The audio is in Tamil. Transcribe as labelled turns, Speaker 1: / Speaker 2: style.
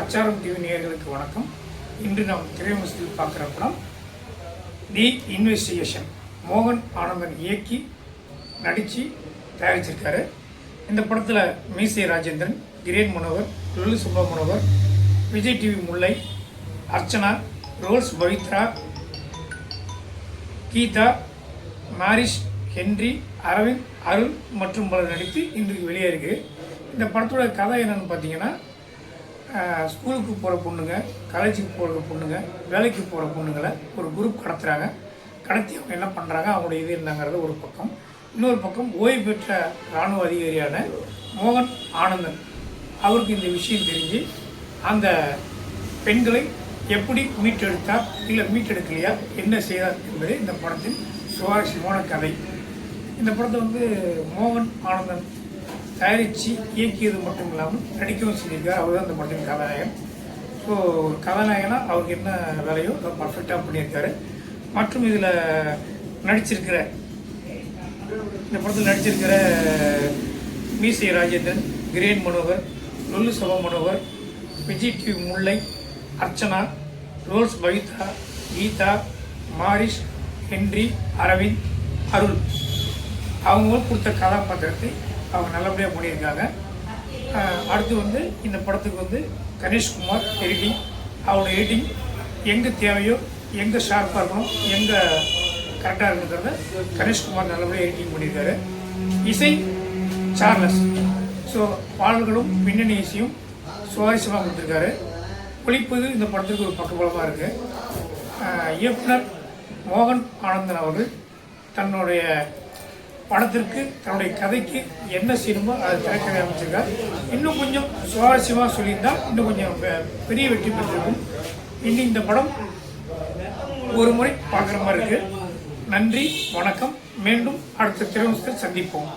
Speaker 1: அச்சாரம் டிவி நேயர்களுக்கு வணக்கம். இன்று நாம் திரையரங்கத்தில் பார்க்குற படம் தி இன்வெஸ்டிகேஷன் மோகன் ஆனந்தன் இயக்கி நடித்து தயாரிச்சிருக்காரு. இந்த படத்தில் மீசை Rajendran crane Manohar Lollu Sabha Manohar Vijay TV Mullai Archana roles Pavithra Geetha Marish Henry Aravind Arul மற்றும் பலர் நடித்து இன்றைக்கு வெளியே இருக்குது இந்த படத்தோட கதை என்னென்னு பார்த்தீங்கன்னா ஸ்கூலுக்கு போகிற பொண்ணுங்க காலேஜுக்கு போகிற பொண்ணுங்க வேலைக்கு போகிற பொண்ணுங்களை ஒரு குரூப் கடத்துகிறாங்க கடத்தி அவங்க என்ன பண்ணுறாங்க அவங்களுடைய இது என்னங்கிறது ஒரு பக்கம். இன்னொரு பக்கம் ஓய்வு பெற்ற இராணுவ அதிகாரியான மோகன் ஆனந்தன். அவருக்கு இந்த விஷயம் தெரிஞ்சு அந்த பெண்களை எப்படி மீட்டெடுத்தார் இல்லை மீட்டெடுக்கலையா என்ன செய்தார் என்பது இந்த படத்தின் சுவாரஸ்யமான கதை. இந்த படத்தை வந்து மோகன் ஆனந்தன் தயாரித்து இயக்கியது மட்டும் இல்லாமல் நடிக்கவும் செஞ்சிருக்கார். அவர் தான் இந்த படத்தின் கதாநாயகன். ஸோ ஒரு கதாநாயகனா அவருக்கு என்ன வேலையோ அதை பர்ஃபெக்டாக பண்ணியிருக்காரு. மற்றும் இதில் நடிச்சிருக்கிற இந்த படத்தில் நடிச்சிருக்கிற Meesai Rajendran crane Manohar Lollu Sabha Manohar Vijay TV Mullai Archana roles Pavitha Geetha Marish Henry Aravind Arul. அவங்க கொடுத்த கதாபாத்திரத்தை அவங்க நல்லபடியாக பண்ணியிருக்காங்க அடுத்து வந்து இந்த படத்துக்கு வந்து கணேஷ்குமார் எடிட்டிங் அவரோட எடிட்டிங் எங்கே தேவையோ எங்கே ஷார்ப்பாக இருக்கணும் எங்கே கரெக்டாக இருக்குங்கிறத கணேஷ்குமார் நல்லபடியாக எடிட்டிங் பண்ணியிருக்காரு. இசை சார்லஸ் ஸோ பாடல்களும் பின்னணி இசையும் சுவாரஸ்யமாக கொடுத்துருக்காரு. ஒழிப்பது இந்த படத்துக்கு ஒரு பக்கபலமாக இருக்குது இயக்குனர் மோகன் ஆனந்தன் அவர்கள் தன்னுடைய படத்திற்கு தன்னுடைய கதைக்கு என்ன செய்யணுமோ அதை திரைக்கதை அமைச்சிருக்கார். இன்னும் கொஞ்சம் சுவாரஸ்யமாக சொல்லியிருந்தால் இன்னும் கொஞ்சம் பெ- பெரிய வெற்றி பெற்றிருக்கும். இன்னும் இந்த படம் ஒரு முறை பார்க்குற மாதிரி இருக்கு. நன்றி வணக்கம். மீண்டும் அடுத்த திரைவசத்தில் சந்திப்போம்.